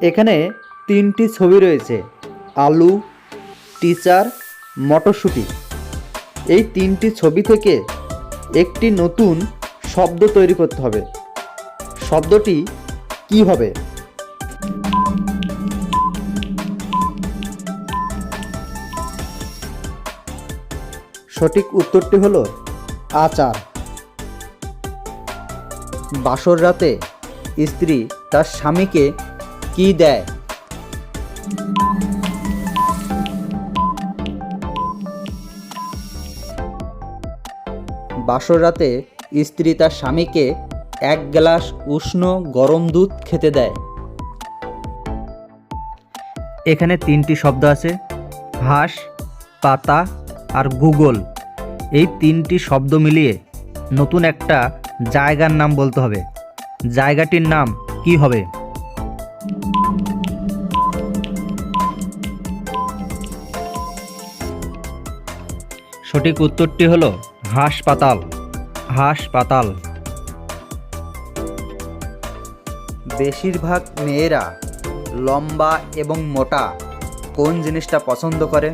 এখানে তিনটি ছবি রয়েছে। আলু, টিচার, মটরশুঁটি। এই তিনটি ছবি থেকে একটি নতুন শব্দ তৈরি করতে হবে। শব্দটি কি হবে? সঠিক উত্তরটি হলো আচার। বাসর রাতে স্ত্রী তার স্বামীকে কি দেয়? বাসর রাতে স্ত্রী তার স্বামীকে এক গ্লাস উষ্ণ গরম দুধ খেতে দেয়। এখানে তিনটি শব্দ আছে হাঁস পাতা আর গুগল। এই তিনটি শব্দ মিলিয়ে নতুন একটা জায়গার নাম বলতে হবে। জায়গাটির নাম কি হবে? সঠিক উত্তরটি হলো হাসপাতাল হাসপাতাল। বেশিরভাগ মেয়েরা লম্বা এবং মোটা কোন জিনিসটা পছন্দ করে?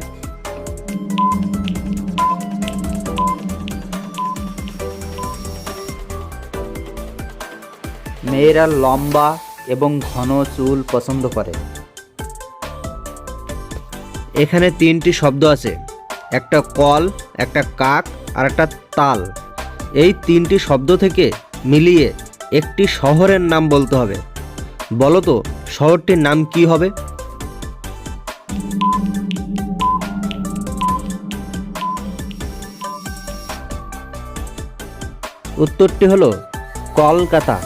মেয়েরা লম্বা এবং ঘন চুল পছন্দ করে। এখানে তিনটি শব্দ আছে। একটা কল, একটা কাক আর একটা তাল। এই তিনটি শব্দ থেকে মিলিয়ে একটি শহরের নাম বলতে হবে। বলো তো, শহরটির নাম কি হবে? উত্তরটি হলো কলকাতা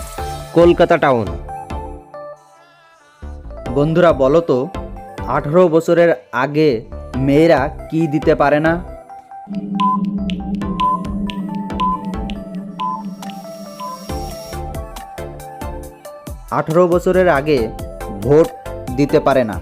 কলকাতা টাউন। বন্ধুরা, বলো তো, আঠারো বছরের আগে মেয়েরা কি দিতে পারে না? আঠেরো বছরের আগে ভোট দিতে পারে না।